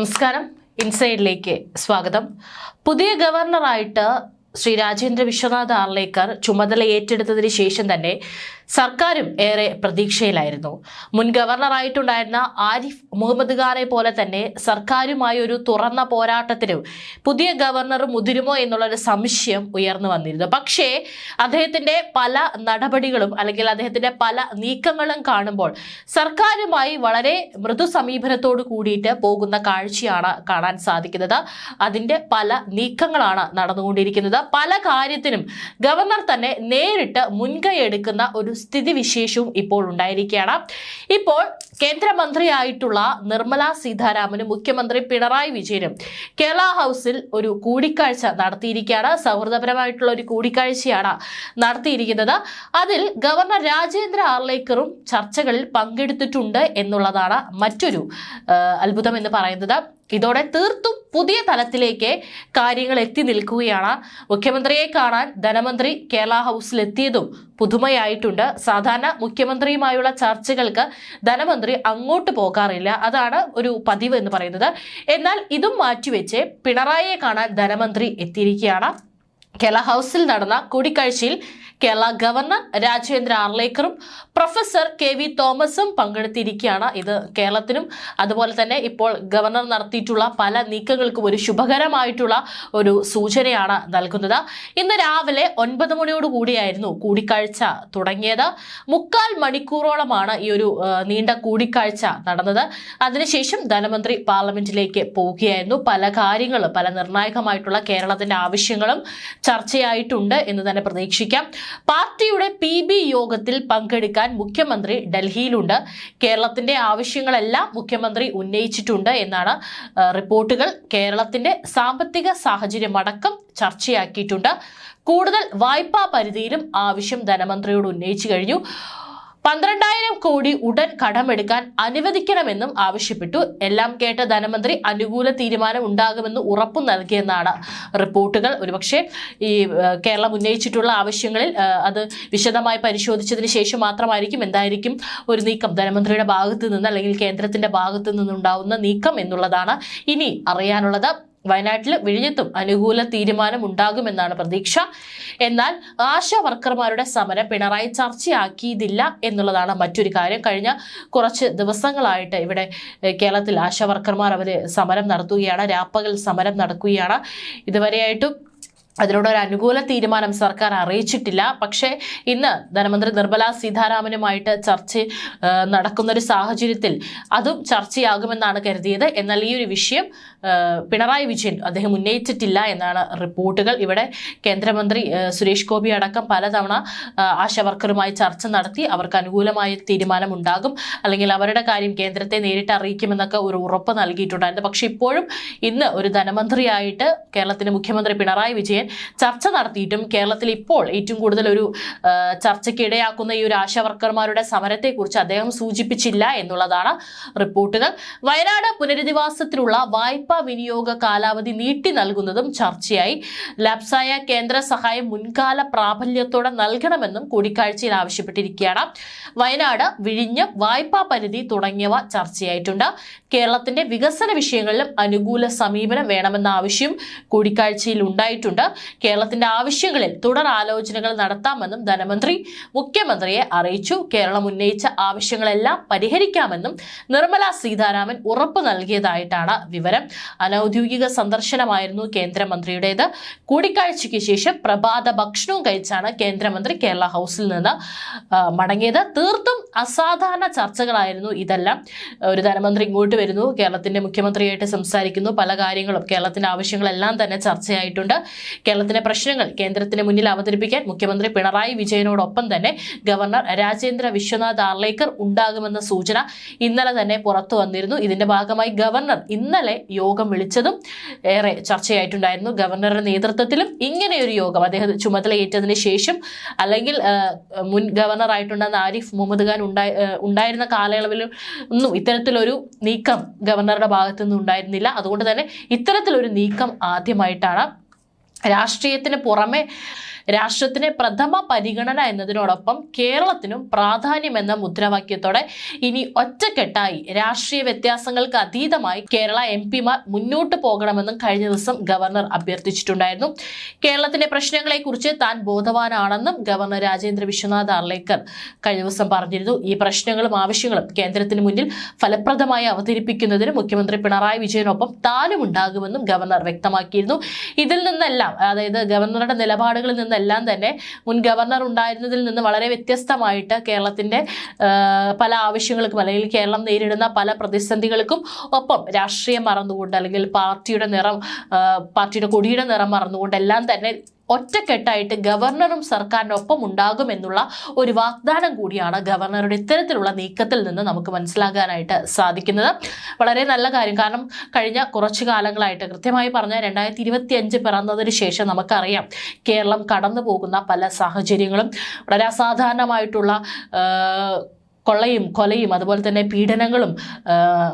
നമസ്കാരം. ഇൻസൈഡിലേക്ക് സ്വാഗതം. പുതിയ ഗവർണറായിട്ട് ശ്രീ രാജേന്ദ്ര വിശ്വനാഥ് ആർലേക്കർ ചുമതല ഏറ്റെടുത്തതിന് ശേഷം തന്നെ സർക്കാരും ഏറെ പ്രതീക്ഷയിലായിരുന്നു. മുൻ ഗവർണറായിട്ടുണ്ടായിരുന്ന ആരിഫ് മുഹമ്മദ് ഖാനെ പോലെ തന്നെ സർക്കാരുമായി ഒരു തുറന്ന പോരാട്ടത്തിന് പുതിയ ഗവർണർ മുതിരുമോ എന്നുള്ളൊരു സംശയം ഉയർന്നു വന്നിരുന്നു. പക്ഷേ അദ്ദേഹത്തിന്റെ പല നടപടികളും അല്ലെങ്കിൽ അദ്ദേഹത്തിന്റെ പല നീക്കങ്ങളും കാണുമ്പോൾ സർക്കാരുമായി വളരെ മൃദു സമീപനത്തോട് കൂടിയിട്ട് പോകുന്ന കാഴ്ചയാണ് കാണാൻ സാധിക്കുന്നത്. അതിന്റെ പല നീക്കങ്ങളാണ് നടന്നുകൊണ്ടിരിക്കുന്നത്. പല കാര്യത്തിനും ഗവർണർ തന്നെ നേരിട്ട് മുൻകൈ എടുക്കുന്ന ഒരു സ്ഥിതിവിശേഷവും ഇപ്പോൾ ഉണ്ടായിരിക്കുകയാണ്. ഇപ്പോൾ കേന്ദ്രമന്ത്രിയായിട്ടുള്ള നിർമ്മല സീതാരാമനും മുഖ്യമന്ത്രി പിണറായി വിജയനും കേരള ഹൗസിൽ ഒരു കൂടിക്കാഴ്ച നടത്തിയിരിക്കുകയാണ്. സൗഹൃദപരമായിട്ടുള്ള ഒരു കൂടിക്കാഴ്ചയാണ് നടത്തിയിരിക്കുന്നത്. അതിൽ ഗവർണർ രാജേന്ദ്ര ആർലേക്കറും ചർച്ചകളിൽ പങ്കെടുത്തിട്ടുണ്ട് എന്നുള്ളതാണ് മറ്റൊരു അത്ഭുതം എന്ന് പറയുന്നത്. ഇതോടെ തീർത്തും പുതിയ തലത്തിലേക്ക് കാര്യങ്ങൾ എത്തി നിൽക്കുകയാണ്. മുഖ്യമന്ത്രിയെ കാണാൻ ധനമന്ത്രി കേരള ഹൗസിൽ എത്തിയതും പുതുമയായിട്ടുണ്ട്. സാധാരണ മുഖ്യമന്ത്രിയുമായുള്ള ചർച്ചകൾക്ക് ധനമന്ത്രി അങ്ങോട്ട് പോകാറില്ല. അതാണ് ഒരു പതിവ് എന്ന് പറയുന്നത്. എന്നാൽ ഇതും മാറ്റിവെച്ച് പിണറായിയെ കാണാൻ ധനമന്ത്രി എത്തിയിരിക്കുകയാണ്. കേരള ഹൗസിൽ നടന്ന കൂടിക്കാഴ്ചയിൽ കേരള ഗവർണർ രാജേന്ദ്ര ആർലേക്കറും പ്രൊഫസർ കെ വി തോമസും പങ്കെടുത്തിരിക്കുകയാണ് ഇത് കേരളത്തിനും. അതുപോലെ തന്നെ ഇപ്പോൾ ഗവർണർ നടത്തിയിട്ടുള്ള പല നീക്കങ്ങൾക്കും ഒരു ശുഭകരമായിട്ടുള്ള ഒരു സൂചനയാണ് നൽകുന്നത്. ഇന്ന് രാവിലെ ഒൻപത് മണിയോടുകൂടിയായിരുന്നു കൂടിക്കാഴ്ച തുടങ്ങിയത്. മുക്കാൽ മണിക്കൂറോളമാണ് ഈ ഒരു നീണ്ട കൂടിക്കാഴ്ച നടന്നത്. അതിനുശേഷം ധനമന്ത്രി പാർലമെന്റിലേക്ക് പോവുകയായിരുന്നു. പല കാര്യങ്ങളും പല നിർണായകമായിട്ടുള്ള കേരളത്തിന്റെ ആവശ്യങ്ങളും ചർച്ചയായിട്ടുണ്ട് എന്ന് തന്നെ പ്രതീക്ഷിക്കാം. പാർട്ടിയുടെ പി ബി യോഗത്തിൽ പങ്കെടുക്കാൻ മുഖ്യമന്ത്രി ഡൽഹിയിലുണ്ട്. കേരളത്തിന്റെ ആവശ്യങ്ങളെല്ലാം മുഖ്യമന്ത്രി ഉന്നയിച്ചിട്ടുണ്ട് എന്നാണ് റിപ്പോർട്ടുകൾ. കേരളത്തിന്റെ സാമ്പത്തിക സാഹചര്യം അടക്കം ചർച്ചയാക്കിയിട്ടുണ്ട്. കൂടുതൽ വായ്പാ പരിധിയിലും ആവശ്യം ധനമന്ത്രിയോട് ഉന്നയിച്ചു കഴിഞ്ഞു. പന്ത്രണ്ടായിരം കോടി ഉടൻ കടമെടുക്കാൻ അനുവദിക്കണമെന്നും ആവശ്യപ്പെട്ടു. എല്ലാം കേട്ട ധനമന്ത്രി അനുകൂല തീരുമാനം ഉണ്ടാകുമെന്ന് ഉറപ്പു നൽകിയെന്നാണ് റിപ്പോർട്ടുകൾ. ഒരുപക്ഷെ ഈ കേരളം ഉന്നയിച്ചിട്ടുള്ള ആവശ്യങ്ങളിൽ അത് വിശദമായി പരിശോധിച്ചതിന് ശേഷം മാത്രമായിരിക്കും എന്തായിരിക്കും ഒരു നീക്കം. ധനമന്ത്രിയുടെ ഭാഗത്തു നിന്ന് അല്ലെങ്കിൽ കേന്ദ്രത്തിന്റെ ഭാഗത്തു നിന്നുണ്ടാവുന്ന നീക്കം എന്നുള്ളതാണ് ഇനി അറിയാനുള്ളത്. വയനാട്ടിൽ വിഴിഞ്ഞത്തും അനുകൂല തീരുമാനം ഉണ്ടാകുമെന്നാണ് പ്രതീക്ഷ. എന്നാൽ ആശാ വർക്കർമാരുടെ സമരം പിണറായി ചർച്ചയാക്കിയതില്ല എന്നുള്ളതാണ് മറ്റൊരു കാര്യം. കഴിഞ്ഞ കുറച്ച് ദിവസങ്ങളായിട്ട് ഇവിടെ കേരളത്തിൽ ആശാ വർക്കർമാർ അവർ സമരം നടത്തുകയാണ് രാപ്പകൽ സമരം നടക്കുകയാണ്. ഇതുവരെയായിട്ടും അതിനോട് ഒരു അനുകൂല തീരുമാനം സർക്കാർ അറിയിച്ചിട്ടില്ല. പക്ഷേ ഇന്ന് ധനമന്ത്രി നിർമ്മല സീതാരാമനുമായിട്ട് ചർച്ച നടക്കുന്നൊരു സാഹചര്യത്തിൽ അതും ചർച്ചയാകുമെന്നാണ് കരുതിയത്. എന്നാൽ ഈ ഒരു വിഷയം പിണറായി വിജയൻ അദ്ദേഹം ഉന്നയിച്ചിട്ടില്ല എന്നാണ് റിപ്പോർട്ടുകൾ. ഇവിടെ കേന്ദ്രമന്ത്രി സുരേഷ് ഗോപി അടക്കം പലതവണ ആശവർക്കറുമായി വർക്കറുമായി ചർച്ച നടത്തി അവർക്ക് അനുകൂലമായ തീരുമാനം ഉണ്ടാകും അല്ലെങ്കിൽ അവരുടെ കാര്യം കേന്ദ്രത്തെ നേരിട്ട് അറിയിക്കുമെന്നൊക്കെ ഒരു ഉറപ്പ് നൽകിയിട്ടുണ്ടായിരുന്നു. പക്ഷേ ഇപ്പോഴും ഇന്ന് ഒരു ധനമന്ത്രിയായിട്ട് കേരളത്തിന്റെ മുഖ്യമന്ത്രി പിണറായി വിജയൻ ചർച്ച നടത്തിയിട്ടും കേരളത്തിൽ ഇപ്പോൾ ഏറ്റവും കൂടുതൽ ഒരു ചർച്ചയ്ക്ക് ഇടയാക്കുന്ന ഈ ഒരു ആശാവർക്കർമാരുടെ സമരത്തെക്കുറിച്ച് അദ്ദേഹം സൂചിപ്പിച്ചില്ല എന്നുള്ളതാണ് റിപ്പോർട്ടുകൾ. വയനാട് പുനരധിവാസത്തിലുള്ള വായ്പാ വിനിയോഗ കാലാവധി നീട്ടി നൽകുന്നതും ചർച്ചയായി. ലാപ്സായ കേന്ദ്ര സഹായം മുൻകാല പ്രാബല്യത്തോടെ നൽകണമെന്നും കൂടിക്കാഴ്ചയിൽ ആവശ്യപ്പെട്ടിരിക്കുകയാണ്. വയനാട് വിഴിഞ്ഞ് വായ്പാ പരിധി തുടങ്ങിയവ ചർച്ചയായിട്ടുണ്ട്. കേരളത്തിന്റെ വികസന വിഷയങ്ങളിലും അനുകൂല സമീപനം വേണമെന്ന ആവശ്യം കൂടിക്കാഴ്ചയിൽ ഉണ്ടായിട്ടുണ്ട്. കേരളത്തിന്റെ ആവശ്യങ്ങളിൽ തുടർ ആലോചനകൾ നടത്താമെന്നും ധനമന്ത്രി മുഖ്യമന്ത്രിയെ അറിയിച്ചു. കേരളം ഉന്നയിച്ച ആവശ്യങ്ങളെല്ലാം പരിഹരിക്കാമെന്നും നിർമ്മല സീതാരാമൻ ഉറപ്പ് നൽകിയതായിട്ടാണ് വിവരം. അനൌദ്യോഗിക സന്ദർശനമായിരുന്നു കേന്ദ്രമന്ത്രിയുടേത്. കൂടിക്കാഴ്ചയ്ക്ക് ശേഷം പ്രഭാത ഭക്ഷണവും കഴിച്ചാണ് കേന്ദ്രമന്ത്രി കേരള ഹൗസിൽ നിന്ന് മടങ്ങിയത്. തീർത്തും അസാധാരണ ചർച്ചകളായിരുന്നു ഇതെല്ലാം. ഒരു ധനമന്ത്രി ഇങ്ങോട്ട് വരുന്നു കേരളത്തിന്റെ മുഖ്യമന്ത്രിയായിട്ട് സംസാരിക്കുന്നു പല കാര്യങ്ങളും കേരളത്തിന്റെ ആവശ്യങ്ങളെല്ലാം തന്നെ ചർച്ചയായിട്ടുണ്ട്. കേരളത്തിന്റെ പ്രശ്നങ്ങൾ കേന്ദ്രത്തിന് മുന്നിൽ അവതരിപ്പിക്കാൻ മുഖ്യമന്ത്രി പിണറായി വിജയനോടൊപ്പം തന്നെ ഗവർണർ രാജേന്ദ്ര വിശ്വനാഥ് ആർലേക്കർ ഉണ്ടാകുമെന്ന സൂചന ഇന്നലെ തന്നെ പുറത്തു വന്നിരുന്നു. ഇതിന്റെ ഭാഗമായി ഗവർണർ ഇന്നലെ യോഗം വിളിച്ചതും ഏറെ ചർച്ചയായിട്ടുണ്ടായിരുന്നു. ഗവർണറുടെ നേതൃത്വത്തിലും ഇങ്ങനെയൊരു യോഗം അദ്ദേഹം ചുമതലയേറ്റതിന് ശേഷം അല്ലെങ്കിൽ മുൻ ഗവർണറായിട്ടുണ്ടെന്ന ആരിഫ് മുഹമ്മദ് ഖാൻ ഉണ്ടായി ഉണ്ടായിരുന്ന കാലയളവിൽ ഒന്നും ഇത്തരത്തിലൊരു നീക്കം ഗവർണറുടെ ഭാഗത്തു നിന്നും ഉണ്ടായിരുന്നില്ല അതുകൊണ്ട് തന്നെ ഇത്തരത്തിലൊരു നീക്കം ആദ്യമായിട്ടാണ് രാഷ്ട്രീയത്തിന് പുറമെ രാഷ്ട്രത്തിന് പ്രഥമ പരിഗണന എന്നതിനോടൊപ്പം കേരളത്തിനും പ്രാധാന്യം എന്ന മുദ്രാവാക്യത്തോടെ ഇനി ഒറ്റക്കെട്ടായി രാഷ്ട്രീയ വ്യത്യാസങ്ങൾക്ക് അതീതമായി കേരള എം പിമാർ മുന്നോട്ട് പോകണമെന്നും കഴിഞ്ഞ ദിവസം ഗവർണർ അഭ്യർത്ഥിച്ചിട്ടുണ്ടായിരുന്നു. കേരളത്തിന്റെ പ്രശ്നങ്ങളെക്കുറിച്ച് താൻ ബോധവാനാണെന്നും ഗവർണർ രാജേന്ദ്ര വിശ്വനാഥ് അർലേക്കർ കഴിഞ്ഞ ദിവസം പറഞ്ഞിരുന്നു. ഈ പ്രശ്നങ്ങളും ആവശ്യങ്ങളും കേന്ദ്രത്തിന് മുന്നിൽ ഫലപ്രദമായി അവതരിപ്പിക്കുന്നതിന് മുഖ്യമന്ത്രി പിണറായി വിജയനൊപ്പം താനും ഉണ്ടാകുമെന്നും ഗവർണർ വ്യക്തമാക്കിയിരുന്നു. ഇതിൽ നിന്നെല്ലാം അതായത് ഗവർണറുടെ നിലപാടുകളിൽ നിന്നെല്ലാം തന്നെ മുൻ ഗവർണർ ഉണ്ടായിരുന്നതിൽ നിന്ന് വളരെ വ്യത്യസ്തമായിട്ട് കേരളത്തിന്റെ പല ആവശ്യങ്ങൾക്കും അല്ലെങ്കിൽ കേരളം നേരിടുന്ന പല പ്രതിസന്ധികൾക്കും ഒപ്പം രാഷ്ട്രീയം മറന്നുകൊണ്ട് അല്ലെങ്കിൽ പാർട്ടിയുടെ നിറം പാർട്ടിയുടെ കൊടിയുടെ നിറം മറന്നുകൊണ്ട് എല്ലാം തന്നെ ഒറ്റക്കെട്ടായിട്ട് ഗവർണറും സർക്കാരിനൊപ്പം ഉണ്ടാകുമെന്നുള്ള ഒരു വാഗ്ദാനം കൂടിയാണ് ഗവർണറുടെ ഇത്തരത്തിലുള്ള നീക്കത്തിൽ നിന്ന് നമുക്ക് മനസ്സിലാക്കാനായിട്ട് സാധിക്കുന്നത്. വളരെ നല്ല കാര്യം. കാരണം കഴിഞ്ഞ കുറച്ച് കാലങ്ങളായിട്ട് കൃത്യമായി പറഞ്ഞാൽ രണ്ടായിരത്തി ഇരുപത്തി അഞ്ച് പിറന്നതിന് ശേഷം നമുക്കറിയാം കേരളം കടന്നു പോകുന്ന പല സാഹചര്യങ്ങളും വളരെ അസാധാരണമായിട്ടുള്ള കൊള്ളയും കൊലയും അതുപോലെ തന്നെ പീഡനങ്ങളും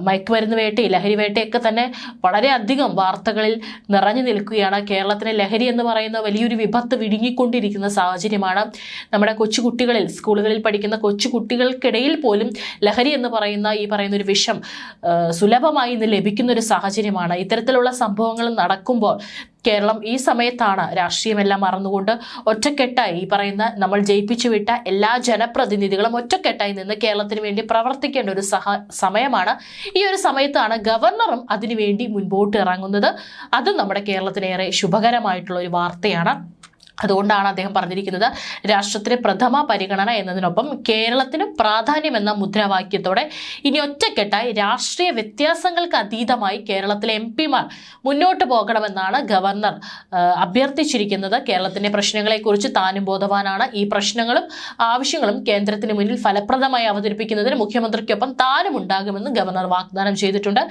മയക്കുമരുന്ന് വേട്ടയും ലഹരി വേട്ടയൊക്കെ തന്നെ വളരെയധികം വാർത്തകളിൽ നിറഞ്ഞു നിൽക്കുകയാണ്. കേരളത്തിലെ ലഹരി എന്ന് പറയുന്ന വലിയൊരു വിപത്ത് വിഴുങ്ങിക്കൊണ്ടിരിക്കുന്ന സാഹചര്യമാണ്. നമ്മുടെ കൊച്ചുകുട്ടികളിൽ സ്കൂളുകളിൽ പഠിക്കുന്ന കൊച്ചുകുട്ടികൾക്കിടയിൽ പോലും ലഹരി എന്ന് പറയുന്ന ഈ പറയുന്ന ഒരു വിഷം സുലഭമായി ഇന്ന് ലഭിക്കുന്ന ഒരു സാഹചര്യമാണ്. ഇത്തരത്തിലുള്ള സംഭവങ്ങൾ നടക്കുമ്പോൾ കേരളം ഈ സമയത്താണ് രാഷ്ട്രീയമെല്ലാം മറന്നുകൊണ്ട് ഒറ്റക്കെട്ടായി. ഈ പറയുന്ന നമ്മൾ ജയിപ്പിച്ചു വിട്ട എല്ലാ ജനപ്രതിനിധികളും ഒറ്റക്കെട്ടായി നിന്ന് കേരളത്തിന് വേണ്ടി പ്രവർത്തിക്കേണ്ട ഒരു സഹ സമയമാണ്. ഈ ഒരു സമയത്താണ് ഗവർണറും അതിനുവേണ്ടി മുൻപോട്ട് ഇറങ്ങുന്നത്. അതും നമ്മുടെ കേരളത്തിനേറെ ശുഭകരമായിട്ടുള്ള ഒരു വാർത്തയാണ്. അതുകൊണ്ടാണ് അദ്ദേഹം പറഞ്ഞിരിക്കുന്നത് രാഷ്ട്രത്തിന് പ്രഥമ പരിഗണന എന്നതിനൊപ്പം കേരളത്തിന് പ്രാധാന്യം എന്ന മുദ്രാവാക്യത്തോടെ ഇനി ഒറ്റക്കെട്ടായി രാഷ്ട്രീയ വ്യത്യാസങ്ങൾക്ക് അതീതമായി കേരളത്തിലെ എം പിമാർ മുന്നോട്ട് പോകണമെന്നാണ് ഗവർണർ അഭ്യർത്ഥിച്ചിരിക്കുന്നത്. കേരളത്തിന്റെ പ്രശ്നങ്ങളെക്കുറിച്ച് താനും ബോധവാനാണ്. ഈ പ്രശ്നങ്ങളും ആവശ്യങ്ങളും കേന്ദ്രത്തിന് മുന്നിൽ ഫലപ്രദമായി അവതരിപ്പിക്കുന്നതിന് മുഖ്യമന്ത്രിക്കൊപ്പം താനും ഉണ്ടാകുമെന്ന് ഗവർണർ വാഗ്ദാനം ചെയ്തിട്ടുണ്ട്.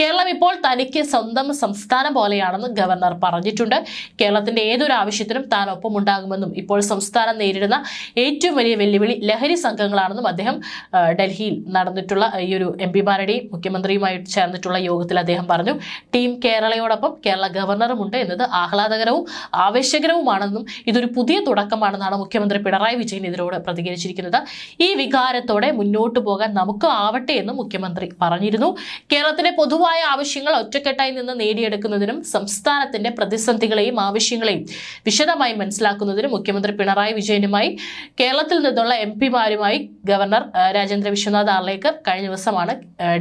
കേരളം ഇപ്പോൾ തനിക്ക് സ്വന്തം സംസ്ഥാനം പോലെയാണെന്ന് ഗവർണർ പറഞ്ഞിട്ടുണ്ട്. കേരളത്തിന്റെ ഏതൊരു ആവശ്യത്തിനും താൻ ഒപ്പം ഉണ്ടാകുമെന്നും ഇപ്പോൾ സംസ്ഥാനം നേരിടുന്ന ഏറ്റവും വലിയ വെല്ലുവിളി ലഹരി സംഘങ്ങളാണെന്നും അദ്ദേഹം ഡൽഹിയിൽ നടന്നിട്ടുള്ള ഈ ഒരു എം പിമാരുടെയും മുഖ്യമന്ത്രിയുമായി ചേർന്നിട്ടുള്ള യോഗത്തിൽ അദ്ദേഹം പറഞ്ഞു. ടീം കേരളയോടൊപ്പം കേരള ഗവർണറും ഉണ്ട് എന്നത് ആഹ്ലാദകരവും ആവേശകരവുമാണെന്നും ഇതൊരു പുതിയ തുടക്കമാണെന്നാണ് മുഖ്യമന്ത്രി പിണറായി വിജയൻ ഇതിനോട് പ്രതികരിച്ചിരിക്കുന്നത്. ഈ വികാരത്തോടെ മുന്നോട്ട് പോകാൻ നമുക്ക് ആവട്ടെ എന്നും മുഖ്യമന്ത്രി പറഞ്ഞിരുന്നു. കേരളത്തിലെ പൊതുവായ ആവശ്യങ്ങൾ ഒറ്റക്കെട്ടായി നിന്ന് നേടിയെടുക്കുന്നതിനും സംസ്ഥാനത്തിന്റെ പ്രതിസന്ധികളെയും ആവശ്യങ്ങളെയും വിശദമായി മനസ്സിലാക്കുന്നതിനും മുഖ്യമന്ത്രി പിണറായി വിജയനുമായി കേരളത്തിൽ നിന്നുള്ള എം പിമാരുമായി ഗവർണർ രാജേന്ദ്ര വിശ്വനാഥ് ആർലേക്കർ കഴിഞ്ഞ ദിവസമാണ്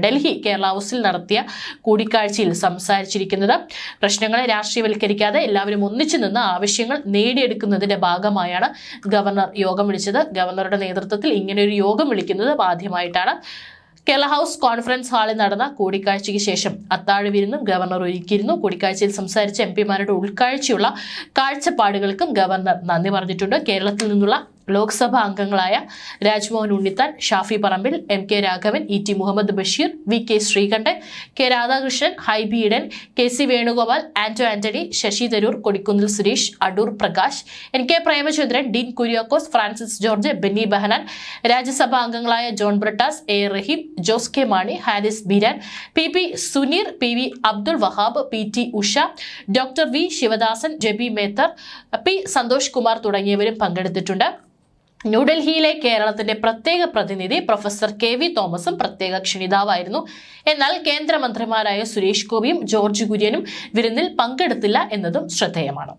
ഡൽഹി കേരള ഹൗസിൽ നടത്തിയ കൂടിക്കാഴ്ചയിൽ സംസാരിച്ചിരിക്കുന്നത്. പ്രശ്നങ്ങളെ രാഷ്ട്രീയവൽക്കരിക്കാതെ എല്ലാവരും ഒന്നിച്ചു നിന്ന് ആവശ്യങ്ങൾ നേടിയെടുക്കുന്നതിന്റെ ഭാഗമായാണ് ഗവർണർ യോഗം വിളിച്ചത്. ഗവർണറുടെ നേതൃത്വത്തിൽ ഇങ്ങനെ ഒരു യോഗം വിളിക്കുന്നത് ആദ്യമായിട്ടാണ്. കേരള ഹൗസ് കോൺഫറൻസ് ഹാളിൽ നടന്ന കൂടിക്കാഴ്ചയ്ക്ക് ശേഷം അത്താഴ വിരുന്നും ഗവർണർ ഒരുക്കിയിരുന്നു. കൂടിക്കാഴ്ചയിൽ സംസാരിച്ച എം പിമാരുടെ ഉൾക്കാഴ്ചയുള്ള കാഴ്ചപ്പാടുകൾക്കും ഗവർണർ നന്ദി പറഞ്ഞിട്ടുണ്ട്. കേരളത്തിൽ നിന്നുള്ള ലോക്സഭാ അംഗങ്ങളായ Rajmohan Unnithan Shafi Parambil M K Raghavan E T Muhammad Basheer V K Sreekandan K Radhakrishnan Hibi Eden K C Venugopal Anto Antony Shashi Tharoor Kodikunnil Suresh Adoor Prakash N K Premachandran Dean Kuriakose Francis George Benny Behanan Rajya Sabha അംഗങ്ങളായ John Brittas A Rahim Jose K Mani Haris Beeran P P Suneer P V Abdul Wahab P T Usha doctor V Sivadasan Jebi Mather P Santhosh Kumar തുടങ്ങിയവരും പങ്കെടുത്തിട്ടുണ്ട്. ന്യൂഡൽഹിയിലെ കേരളത്തിന്റെ പ്രത്യേക പ്രതിനിധി professor K V തോമസും പ്രത്യേക ക്ഷണിതാവായിരുന്നു. എന്നാൽ കേന്ദ്രമന്ത്രിമാരായ സുരേഷ് ഗോപിയും ജോർജ് കുര്യനും വിരുന്നിൽ പങ്കെടുത്തില്ല എന്നതും ശ്രദ്ധേയമാണ്.